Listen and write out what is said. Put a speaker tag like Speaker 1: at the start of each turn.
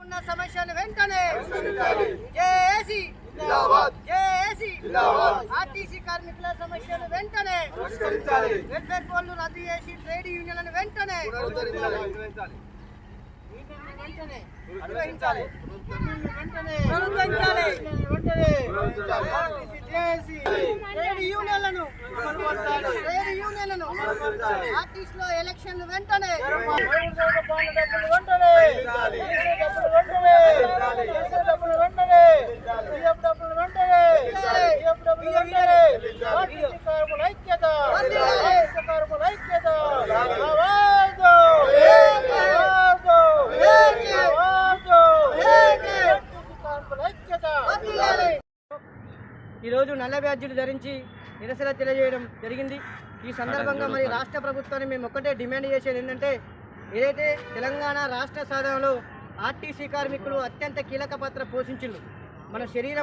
Speaker 1: ఉన్న సమస్యలు వెంటనే జేఏసీ జేఏసీ ఆర్టీసీ కార్మికుల సమస్యలు వెంటనే వెల్ఫేర్ బోర్డులు రద్దు చేసి ట్రేడ్ యూనియన్లను వెంటనే వెంటనే. ట్రేడ్ యూనియన్లను ట్రేడ్ యూనియన్లను ఆర్టీసీలో ఎలక్షన్లు వెంటనే ఈరోజు నల్ల బ్యాడ్జీలు ధరించి నిరసన తెలియజేయడం జరిగింది. ఈ సందర్భంగా మరి రాష్ట్ర ప్రభుత్వాన్ని మేము ఒక్కటే డిమాండ్ చేసేది ఏంటంటే ఏదైతే తెలంగాణ రాష్ట్ర సాధనలో ఆర్టీసీ కార్మికులు అత్యంత కీలక పాత్ర పోషించిండ్రు మన శరీరం